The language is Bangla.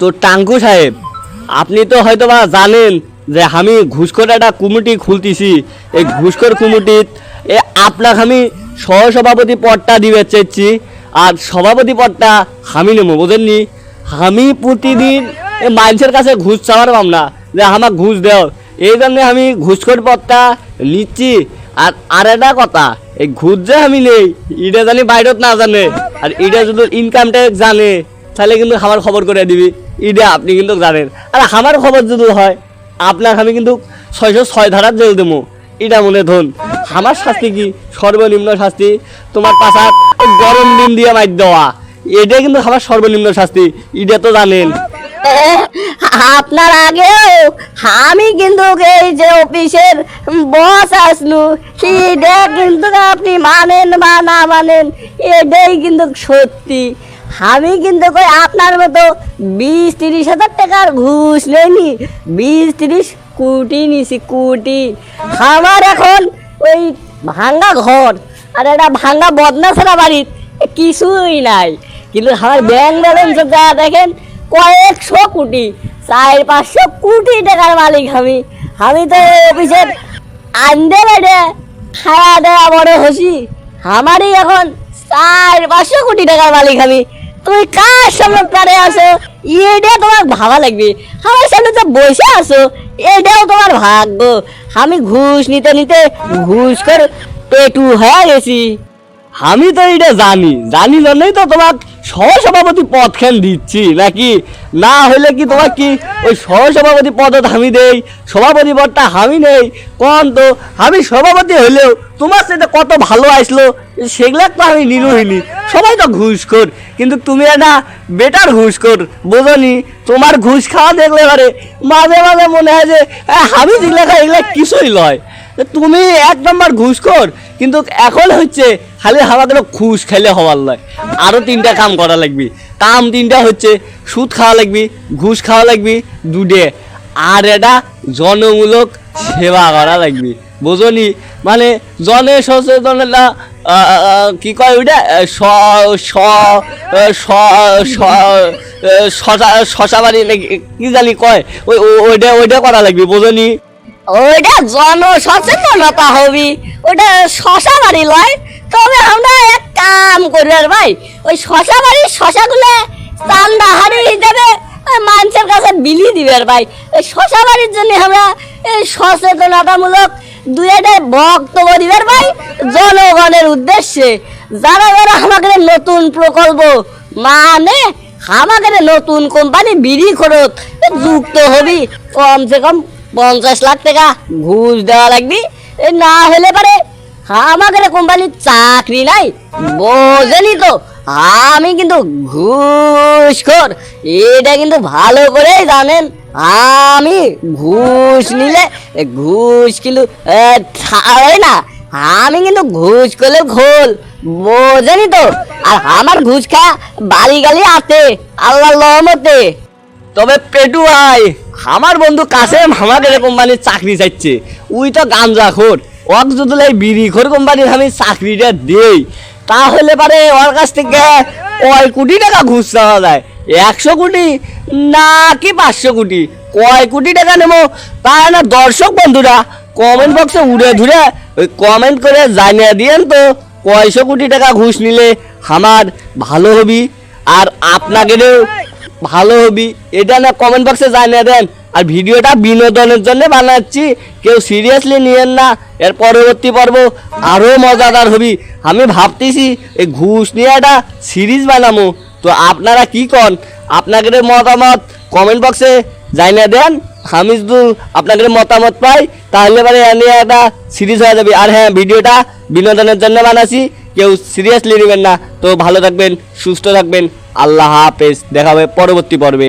তো টাঙ্কু সাহেব, আপনি তো হয়তো বা জানেন যে আমি ঘুষখোর একটা কমিটি খুলতেছি। এই ঘুষখোর কমিটিত এ আপনাকে আমি সহসভাপতি পদটা দিবে চাইছি আর সভাপতি পদটা আমি নেব বোঝেননি? আমি প্রতিদিন এই মানুষের কাছে ঘুষ চাওয়ার পাম না, যে আমার ঘুষ দেও। এই জন্যে আমি ঘুষখোর পদটা নিচ্ছি। আর আর একটা কথা, এই ঘুষ যে আমি নেই এটা জানি বাইরত না জানে। আর এটা যদি ইনকাম ট্যাক্স জানে। তাহলে কিন্তু আমার খবর করে দিবি। এটা আপনি কিন্তু জানেন। আর আমার খবর যদি হয়, আপনার আমি কিন্তু ছয়শো ছয় ধারার জেল দেবো। এটা মনে ধন আমার শাস্তি কি? সর্বনিম্ন শাস্তি, তোমার পাশা গরম দিন দিয়ে মাইর দেওয়া। এটা কিন্তু আমার সর্বনিম্ন শাস্তি। এটা তো জানেন। আপনার আগেও আমি কিন্তু এই যে অফিসের বস আসনু সেটা কিন্তু আপনি মানেন বা না মানেন, এটাই কিন্তু সত্যি। আমি কিন্তু কই আপনার মতো বিশ তিরিশ হাজার টাকার ঘুষ নেইনি। বিশ তিরিশ কোটি নিছি, কোটি। আমার এখন ওই ভাঙ্গা ঘর আর একটা ভাঙ্গা বদনা ছাড়া বাড়ির কিছুই নাই। কিন্তু আমার ব্যাংক ব্যালেন্স যা দেখেন, কয়েকশো কোটি, চার পাঁচশো কোটি টাকার মালিক আমি। আমি তো অফিসের আন্দে বেড়ে খাওয়া দেওয়া বড় হসি। আমারই এখন চার পাঁচশো কোটি টাকার মালিক আমি। তুমি কার সামনে পারে আসো এটা তোমার ভাবা লাগবে। আমার সামনে তো বসে আসো এটাও তোমার ভাগ্য। আমি ঘুষ নিতে নিতে ঘুষ করে, পেটু হয়ে গেছি। আমি তো এটা জানি। জানি জন্যই তো তোমাক সহসভাপতি পদ খেন দিচ্ছি? নাকি? না হলে কি তোমার কি ওই সহসভাপতি পদত আমি দেই? সভাপতি পদটা আমি নেই? কোন তো? আমি সভাপতি হলেও তোমার সাথে কত ভালো আসলো? সেগুলা তো আমি নিরুহিনি সবাই তো ঘুষ কর কিন্তু তুমি একটা বেটার ঘুষ কর বোঝনি? তোমার ঘুষ খাওয়া দেখলে পারে মাঝে মাঝে মনে হয় যে আমি যেগুলা খাই এগুলা কিছুই লয়? তুমি এক নম্বর ঘুষ কর কিন্তু এখন হচ্ছে খালি আমাদের ঘুষ খেলে হওয়ার লয়। আরও তিনটা কাম করা লাগবে। কাম তিনটা হচ্ছে সুদ খাওয়া লাগবে, ঘুষ খাওয়া লাগবে, দুধে। আর এটা জনমূলক সেবা করা লাগবে। বোঝনি মানে জনে সচেতনতা কি কয় ওইটা? শশা বাড়ি কি জানি কয়? ওই ওইটা ওইটা করা লাগবে বোঝনি ওইটা জন সচেতনতা হবি। ওটা শশা বাড়ি লয়। তবে আমরা এক কাম করি আর ভাই, ওই শশা বাড়ির শশাগুলো চান্দা হারি হিসেবে মানুষের কাছে বিলি দিবে আর ভাই। ওই শশা বাড়ির জন্য আমরা এই সচেতনতামূলক দুই একটা বক্তব্য দিবে আর ভাই জনগণের উদ্দেশ্যে। যারা যারা আমাদের নতুন প্রকল্প মানে আমাদের নতুন কোম্পানি বিড়ি খরচ যুক্ত হবি, কমসে কম পঞ্চাশ লাখ টাকা ঘুষ দেওয়া লাগবি। না হলে পারে আমাদের কোম্পানির চাকরি নাই। বোঝেনি তো? আমি কিন্তু ঘুষ কর এটা কিন্তু ভালো করেই জানেন। আমি ঘুষ নিলে ঘুষ কিন্তু ছাড়ে না। আমি কিন্তু ঘুষ করলে ঘোল। বোঝেনি তো? আর আমার ঘুষ খা বাড়ি গালি আতে আল্লাহ রহমতে। তবে পেটু ভাই, আমার বন্ধু কাসেম আমাদের কোম্পানির চাকরি চাইছে। উই তো গাঞ্জা খোর ওক যদি এই বিড়ি খোর কোম্পানির আমি চাকরিটা দেই, তাহলে পারে ওর কাছ থেকে কয় কোটি টাকা ঘুষ চাওয়া যায়? একশো কোটি? না কি পাঁচশো কোটি? কয় কোটি টাকা নেব? তা না দর্শক বন্ধুরা কমেন্ট বক্সে উড়ে ধুরে ওই কমেন্ট করে জানিয়ে দিয়েন তো, কয়শো কোটি টাকা ঘুষ নিলে আমার ভালো হবি। আর আপনাদেরও ভালো হবি। এটা না কমেন্ট বক্সে জানিয়ে দেন। আর ভিডিওটা বিনোদনের জন্য বানাচ্ছি। কেউ সিরিয়াসলি নিয়েন না। এর পরবর্তী পর্ব আরও মজাদার হবি। আমি ভাবতেছি এই ঘুষ নিয়ে একটা সিরিজ বানাবো। তো আপনারা কি কন? আপনাদের মতামত কমেন্ট বক্সে জানিয়ে দেন। আমি যদি আপনাদের মতামত পাই। তাহলে এ নিয়ে একটা সিরিজ হয়ে যাবে। আর হ্যাঁ ভিডিওটা বিনোদনের জন্য বানাচ্ছি। কেউ সিরিয়াসলি নেবেন না। তো ভালো থাকবেন, সুস্থ থাকবেন। আল্লাহ হাফেজ। দেখা হবে পরবর্তী পর্বে।